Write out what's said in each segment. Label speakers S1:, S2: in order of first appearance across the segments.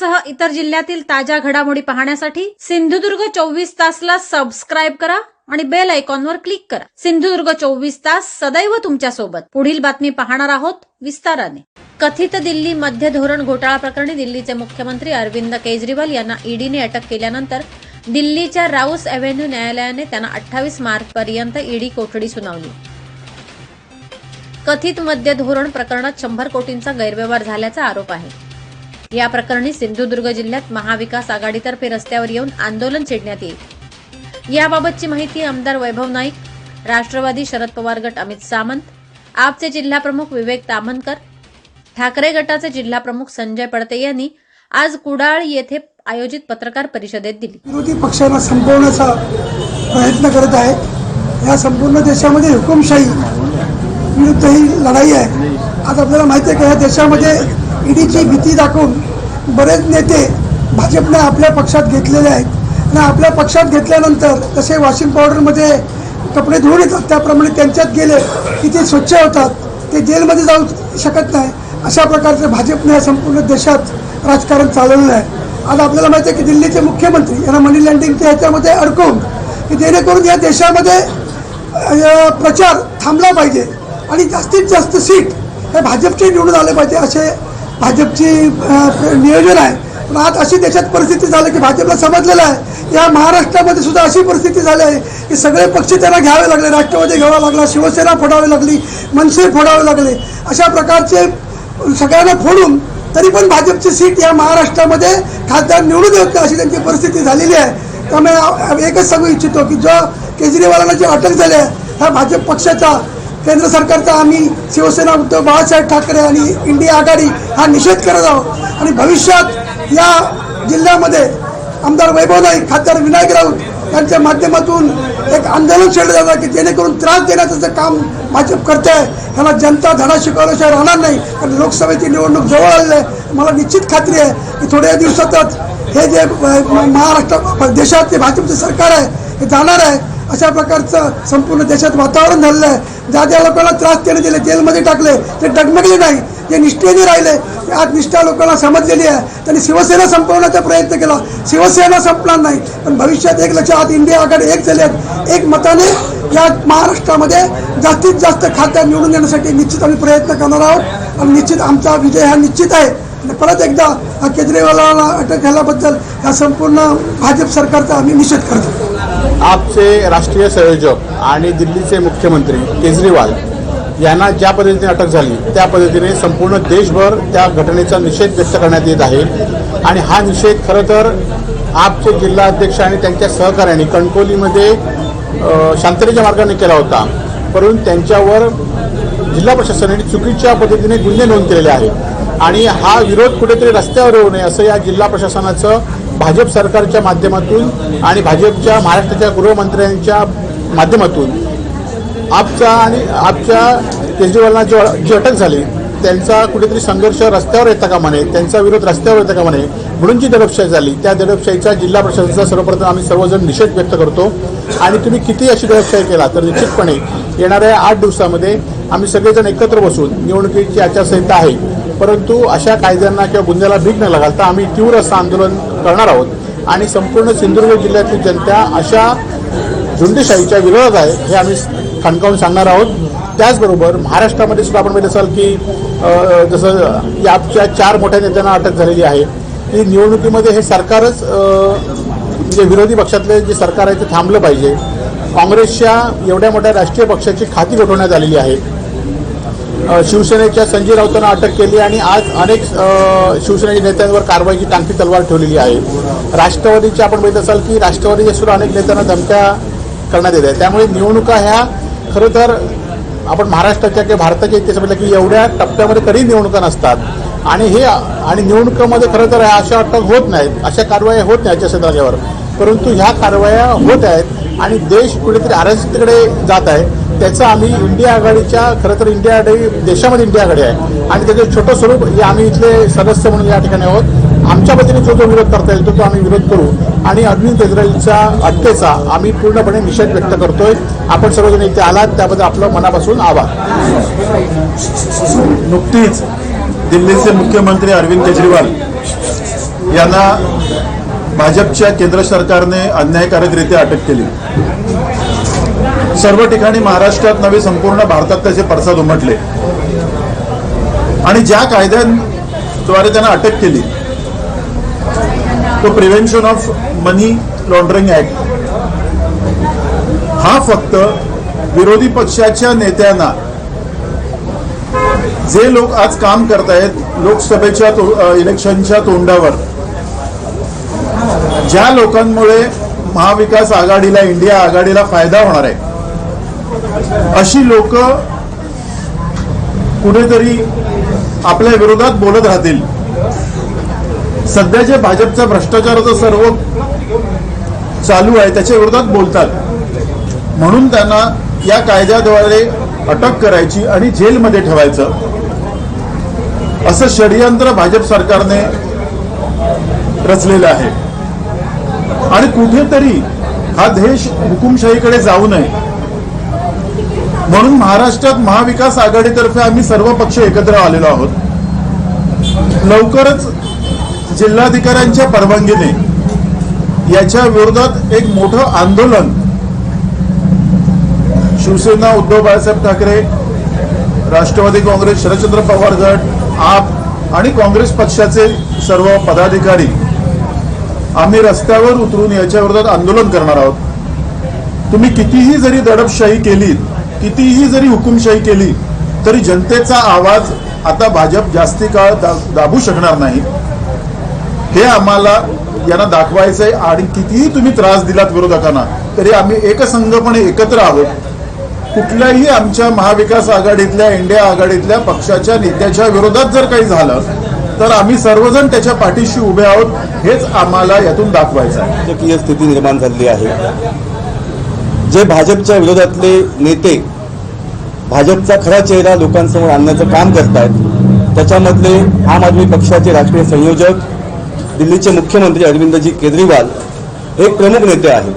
S1: पुण्यासह इतर जिल्ह्यातील ताज्या घडामोडी पाहण्यासाठी सिंधुदुर्ग चोवीस तासला सबस्क्राईब करा आणि बेल आयकॉनवर क्लिक करा. सिंधुदुर्ग चोवीस तास सदैव तुमच्यासोबत पुढील बातमी पाहणार आहोत विस्ताराने. कथित दिल्ली मध्य धोरण घोटाळा प्रकरणी दिल्लीचे मुख्यमंत्री अरविंद केजरीवाल यांना ईडीने अटक केल्यानंतर दिल्लीच्या राऊस एव्हेन्यू न्यायालयाने त्यांना अठ्ठावीस मार्च पर्यंत ईडी कोठडी सुनावली. कथित मध्य धोरण प्रकरणात शंभर कोटींचा गैरव्यवहार झाल्याचा आरोप आहे. या प्रकरणी सिंधुदुर्ग जिल्ह्यात महाविकास आघाडीतर्फे रस्त्यावर येऊन आंदोलन छेडण्यात येईल. याबाबतची माहिती आमदार वैभव नाईक राष्ट्रवादी शरद पवार गट अमित सामंत आपचे जिल्हा प्रमुख विवेक तामनकर ठाकरे गटाचे जिल्हाप्रमुख संजय पडते यांनी आज कुडाळ येथे आयोजित पत्रकार परिषदेत दिली.
S2: विरोधी पक्षांना संपवण्याचा प्रयत्न करत आहेत. या संपूर्ण देशामध्ये हुकुमशाही विरुद्ध ही लढाई आहे. आज आपल्याला माहिती आहे की या देशामध्ये ईडीची भीती दाखवून बरेच नेते भाजपने आपल्या पक्षात घेतलेले आहेत. आणि आपल्या पक्षात घेतल्यानंतर जसे वॉशिंग पावडरमध्ये कपडे धुवून येतात. त्याप्रमाणे त्यांच्यात गेले की ते स्वच्छ होतात. ते जेलमध्ये जाऊ शकत नाही. अशा प्रकारचे भाजपने या संपूर्ण देशात राजकारण चालवलेलं आहे. आज आपल्याला माहिती आहे की दिल्लीचे मुख्यमंत्री यांना मनी लँडिंगच्या ह्याच्यामध्ये अडकवून की जेणेकरून या देशामध्ये प्रचार थांबला पाहिजे. आणि जास्तीत जास्त सीट हे भाजपचे निवडून आले पाहिजे असे भाजपची नियोजन आहे. पण आज अशी देशात परिस्थिती झाली की भाजपला समजलेलं आहे. या महाराष्ट्रामध्ये सुद्धा अशी परिस्थिती झाली आहे की सगळे पक्ष त्यांना घ्यावे लागले. राष्ट्रवादी घ्यावा लागला शिवसेना फोडावी लागली मनसे फोडावे लागले. अशा प्रकारचे सगळ्यांना फोडून तरी पण भाजपची सीट या महाराष्ट्रामध्ये खासदार निवडून येत अशी त्यांची परिस्थिती झालेली आहे. त्यामुळे एकच सांगू इच्छितो की जो केजरीवालांना जी अटक झाली आहे हा भाजप पक्षाचा केंद्र सरकारचा आम्ही शिवसेना उद्धव बाळासाहेब ठाकरे आणि इंडिया आघाडी हा निषेध करत आहोत. आणि भविष्यात या जिल्ह्यामध्ये आमदार वैभव नाईक खासदार विनायक राऊत यांच्या माध्यमातून एक आंदोलन छेडलं जातं की जेणेकरून त्रास देण्याचं जे काम भाजप करते आहे ह्याला जनता धडा शिकवल्याशिवाय राहणार नाही. कारण लोकसभेची निवडणूक जवळ आलेली आहे. मला निश्चित खात्री आहे की थोड्या दिवसातच हे जे महाराष्ट्र देशात जे भाजपचे सरकार आहे हे जाणार आहे. अशा प्रकारचं संपूर्ण देशात वातावरण झालेलं आहे. ज्या ज्या लोकांना त्रास त्याने दिले जेलमध्ये टाकले ते डगमगले नाही. जे निष्ठेने राहिले. आज निष्ठा लोकांना समजलेली आहे. त्यांनी शिवसेना संपवण्याचा प्रयत्न केला. शिवसेना संपणार नाही. पण भविष्यात एक लक्षात आज इंडिया आघाडी एक झाली आहेत एक मताने या महाराष्ट्रामध्ये जास्तीत जास्त खात्या निवडून येण्यासाठी निश्चित आम्ही प्रयत्न करणार आहोत. आणि निश्चित आमचा विजय हा निश्चित आहे. आणि परत एकदा हा केजरीवालाला अटक झाल्याबद्दल या संपूर्ण भाजप सरकारचा आम्ही निषेध करतो.
S3: आपचे राष्ट्रीय संयोजक आणि दिल्लीचे मुख्यमंत्री केजरीवाल यांना ज्या पद्धतीने अटक झाली त्या पद्धतीने संपूर्ण देशभर त्या घटनेचा निषेध व्यक्त करण्यात येत आहे. आणि हा निषेध खरं तर आपचे जिल्हाध्यक्ष आणि त्यांच्या सहकाऱ्यांनी कणकोलीमध्ये शांततेच्या मार्गाने केला होता. परंतु त्यांच्यावर जिल्हा प्रशासनाने चुकीच्या पद्धतीने गुन्हे नोंद केलेले आहेत. आणि हा विरोध कुठेतरी रस्त्यावर येऊ नये असं या जिल्हा प्रशासनाचं भाजप सरकारच्या माध्यमातून आणि भाजपच्या महाराष्ट्राच्या गृहमंत्र्यांच्या माध्यमातून आपच्या आणि आपच्या केजरीवालांना जे जी अटक झाली त्यांचा कुठेतरी संघर्ष रस्त्यावर येता कामा नये त्यांचा विरोध रस्त्यावर येता कामा नये म्हणून जी दडपशाही झाली त्या दडपशाहीचा जिल्हा प्रशासनाचा सर्वप्रथम आम्ही सर्वजण निषेध व्यक्त करतो. आणि तुम्ही किती अशी दडपशाही केला तर निश्चितपणे येणाऱ्या आठ दिवसामध्ये आम्ही सगळेजण एकत्र बसून निवडणुकीची आचारसंहिता आहे. परंतु अशा कायद्यांना किंवा गुन्ह्याला भीक न घालता आम्ही तीव्र असं आंदोलन करणार आहोत. आणि संपूर्ण सिंधुदुर्ग जिल्ह्यातील जनता अशा झुंडशाहीच्या विरोधात आहे हे आम्ही खणकावून सांगणार आहोत. त्याचबरोबर महाराष्ट्रामध्ये सुद्धा आपण बघितलं असाल की जसं याच्या चार मोठ्या नेत्यांना अटक झालेली आहे. की निवडणुकीमध्ये हे सरकारच जे म्हणजे विरोधी पक्षातले जे सरकार आहे ते थांबलं पाहिजे. काँग्रेसच्या एवढ्या मोठ्या राष्ट्रीय पक्षाची खाती उठवण्यात आलेली आहे. शिवसेनेच्या संजय राऊतांना अटक केली आणि आज अनेक शिवसेनेच्या नेत्यांवर कारवाईची टांगती तलवार ठेवलेली आहे. राष्ट्रवादीची आपण बघित असाल की राष्ट्रवादीच्या सुद्धा अनेक नेत्यांना धमक्या करण्यात येत आहे त्यामुळे निवडणुका ह्या खरं तर आपण महाराष्ट्राच्या किंवा भारताच्या इतिहास बघितलं की एवढ्या टप्प्यामध्ये कधी निवडणुका नसतात. आणि हे आणि निवडणुकामध्ये खरं तर अशा अटक होत नाहीत अशा कारवाया होत नाही याच्या संदर्भावर परंतु ह्या कारवाया होत आहेत आणि देश कुठेतरी अराजकतेकडे जात आहे त्याचं आम्ही इंडिया आघाडीच्या खरं तर इंडिया आघाडी देशामध्ये इंडिया आघाडी आहे. आणि त्याचं छोटं स्वरूप हे आम्ही इथले सदस्य म्हणून या ठिकाणी आहोत. आमच्या वतीने जो जो विरोध करता येईल तो तो आम्ही विरोध करू. आणि अरविंद केजरीवालच्या अटकेचा आम्ही पूर्णपणे निषेध व्यक्त करतोय. आपण सर्वजण इथे आलात त्याबद्दल आपलं मनापासून आभार.
S4: नुकतीच दिल्लीचे मुख्यमंत्री अरविंद केजरीवाल यांना भाजपच्या केंद्र सरकारने अन्यायकारकरित्या अटक केली. सर्व ठिकाणी महाराष्ट्रात नव्हे संपूर्ण भारतात त्याचे पडसाद उमटले. आणि ज्या कायद्यांद्वारे त्यांना अटक केली तो prevention of money laundering act. हा फक्त विरोधी पक्षाच्या नेत्यांना जे लोक आज काम करतायत लोकसभेच्या तो- इलेक्शनच्या तोंडावर ज्या लोकांमुळे महाविकास आघाडीला इंडिया आघाडीला फायदा होणार आहे अशी लोक कुठेतरी आपल्या विरोधात बोलत राहतील. सध्या जे भाजपचा भ्रष्टाचाराचं सर्व चालू आहे त्याच्या विरोधात बोलतात. म्हणून त्यांना या कायद्याद्वारे अटक करायची आणि जेलमध्ये ठेवायचं. असं षडयंत्र भाजप सरकारने रचलेलं आहे. आणि कुठेतरी हा देश हुकुमशाहीकडे जाऊ नये. म्हणून महाराष्ट्रात महाविकास आघाडीतर्फे आम्ही सर्व पक्ष एकत्र आलेलो आहोत. लवकरच जिल्हाधिकाऱ्यांच्या परवानगीने याच्या विरोधात एक मोठं आंदोलन शिवसेना उद्धव बाळासाहेब ठाकरे राष्ट्रवादी काँग्रेस शरदचंद्र पवार गट आप आणि काँग्रेस पक्षाचे सर्व पदाधिकारी आम्ही रस्त्यावर उतरून याच्या विरोधात आंदोलन करणार आहोत. तुम्ही कितीही जरी दडपशाही केली कितीही जरी हुकुमशाही केली तरी जनतेचा आवाज आता भाजप जास्ती काळ दाबू शकणार नाही. हे आम्हाला यांना दाखवायचं आहे आणि कितीही तुम्ही त्रास दिलात विरोधकांना तरी आम्ही एकसंघपणे एकत्र आहोत. कुठल्याही आमच्या महाविकास आघाडीतल्या इंडिया आघाडीतल्या पक्षाच्या नेत्याच्या विरोधात जर काही झालं तर आम्ही सर्वजण त्याच्या पाठीशी उभे आहोत हेच आम्हाला यातून दाखवायचं आहे.
S5: राजकीय स्थिती निर्माण झालेली आहे. जे भाजपच्या विरोधातले नेते भाजपचा खरा चेहरा लोकांसमोर आणण्याचं काम करतायत त्याच्यामधले आम आदमी पक्षाचे राष्ट्रीय संयोजक दिल्लीचे मुख्यमंत्री अरविंदजी केजरीवाल हे प्रमुख नेते आहेत.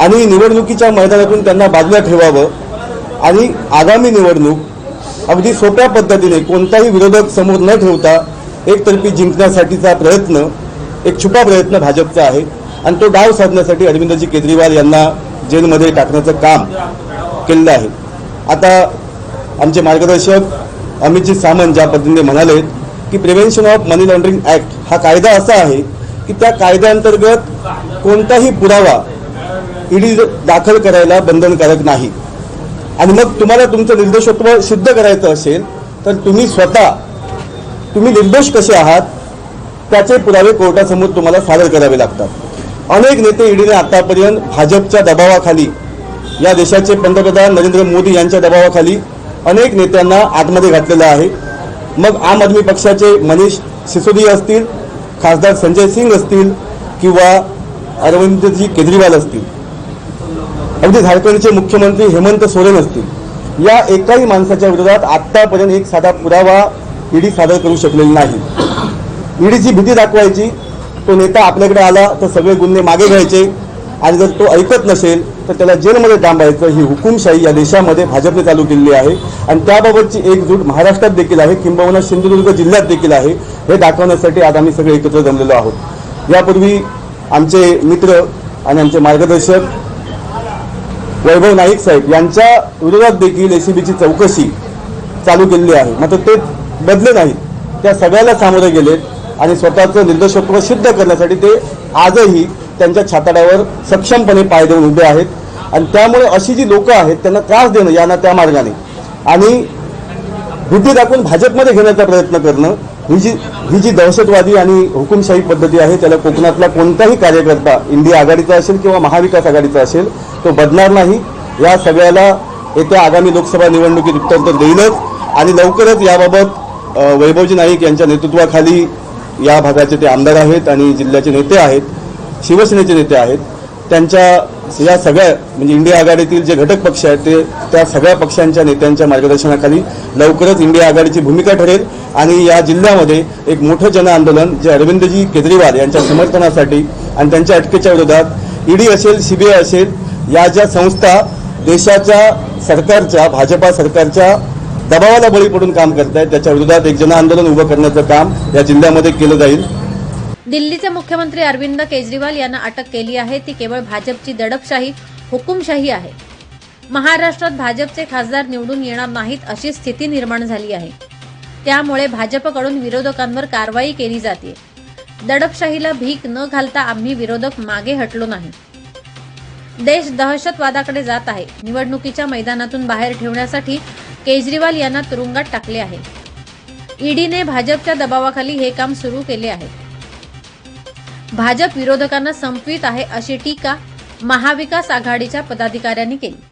S5: आणि निवडणुकीच्या मैदानातून त्यांना बाजूला ठेवावं आणि आगामी निवडणूक अगदी सोप्या पद्धतीने कोणताही विरोधक समोर न ठेवता एकतर्फी जिंकण्यासाठीचा प्रयत्न एक छुपा प्रयत्न भाजपचा आहे. आणि तो डाव साधण्यासाठी अरविंदजी केजरीवाल यांना जेलमध्ये टाकण्याचं काम केलेलं आहे. आता आमचे मार्गदर्शक अमितजी सामंत ज्या पद्धतीने म्हणाले की prevention of money laundering act हा कायदा असा आहे की त्या कायद्याअंतर्गत कोणताही पुरावा ईडी दाखल करायला बंधनकारक नाही. आणि मग तुम्हाला तुमचं निर्दोषत्व सिद्ध करायचं असेल तर तुम्ही स्वतः तुम्ही निर्दोष कसे आहात त्याचे पुरावे कोर्टासमोर तुम्हाला सादर करावे लागतात. अनेक नेते ईडीने आतापर्यंत भाजपच्या दबावाखाली या देशाचे पंतप्रधान नरेंद्र मोदी यांच्या दबावाखाली अनेक नेत्यांना आतमध्ये घातलेलं आहे. मग आम आदमी पक्षाचे मनीष सिसोदिया असतील खासदार संजय सिंग असतील किंवा अरविंदजी केजरीवाल असतील. अगदी झारखंडचे मुख्यमंत्री हेमंत सोरेन असतील. या एकाही माणसाच्या विरोधात आतापर्यंत एक साधा पुरावा ईडी सादर करू शकलेली नाही. ईडीची भीती दाखवायची तो नेता आपल्याकडे आला तर सगळे गुन्हे मागे घ्यायचे. आणि जर तो ऐकत नसेल तर त्याला जेलमध्ये डांबायचं ही हुकुमशाही या देशामध्ये भाजपने चालू केलेली आहे. आणि त्याबाबतची एकजूट महाराष्ट्रात देखील आहे किंबहुना सिंधुदुर्ग जिल्ह्यात देखील आहे. हे दाखवण्यासाठी आज आम्ही सगळे एकत्र जमलेलो आहोत. यापूर्वी आमचे मित्र आणि आमचे मार्गदर्शक वैभव नाईक साहेब यांच्या विरोधात देखील एसीबीची चौकशी चालू केलेली आहे. मात्र ते बदले नाहीत त्या सगळ्याला सामोरे गेलेत आणि स्वतःचं निर्दोषत्व सिद्ध करण्यासाठी ते आजही त्यांच्या छाताड्यावर सक्षमपणे पाय देऊन उभे आहेत. आणि त्यामुळे अशी जी लोक आहेत त्यांना त्रास देणं यांना त्या मार्गाने. आणि भीती दाखवून भाजपमध्ये घेण्याचा प्रयत्न करणं ही जी ही जी दहशतवादी आणि हुकुमशाही पद्धती आहे त्याला कोकणातला कोणताही कार्यकर्ता इंडिया आघाडीचा असेल किंवा महाविकास आघाडीचा असेल तो बदणार नाही. या सगळ्याला येत्या आगामी लोकसभा निवडणुकीत उत्तर तर देईलच. आणि लवकरच याबाबत वैभवजी नाईक यांच्या नेतृत्वाखाली या भागाचे ते आमदार आहेत आणि जिल्ह्याचे नेते आहेत शिवसेनेचे नेते आहेत. त्यांच्या या सगळ्या म्हणजे इंडिया आघाडीतील जे घटक पक्ष आहेत ते त्या सगळ्या पक्षांच्या नेत्यांच्या मार्गदर्शनाखाली लवकरच इंडिया आघाडीची भूमिका ठरेल आणि या जिल्ह्यामध्ये एक मोठं जन आंदोलन जे अरविंदजी केजरीवाल यांच्या समर्थनासाठी आणि त्यांच्या अटकेच्या विरोधात ईडी असेल सीबीआय असेल या ज्या संस्था देशाच्या सरकारच्या भाजपा सरकारच्या दबावाला बळी पडून काम करतायत. त्याच्या विरोधात एक जन आंदोलन उभं करण्याचं काम या जिल्ह्यामध्ये केलं जाईल.
S1: दिल्लीचे मुख्यमंत्री अरविंद केजरीवाल यांना अटक केली आहे. ती केवळ भाजपची दडपशाही हुकुमशाही आहे. महाराष्ट्रात भाजपचे खासदार निवडून येणार नाहीत अशी स्थिती निर्माण झाली आहे. त्यामुळे भाजपकडून विरोधकांवर कारवाई केली जाते. दडपशाहीला भीक न घालता आम्ही विरोधक मागे हटलो नाही. देश दहशतवादाकडे जात आहे. निवडणुकीच्या मैदानातून बाहेर ठेवण्यासाठी केजरीवाल यांना तुरुंगात टाकले आहे. ईडीने भाजपच्या दबावाखाली हे काम सुरू केले आहे. भाजप विरोधकांना संपवित आहे अशी टीका महाविकास आघाडीच्या पदाधिकाऱ्यांनी केली.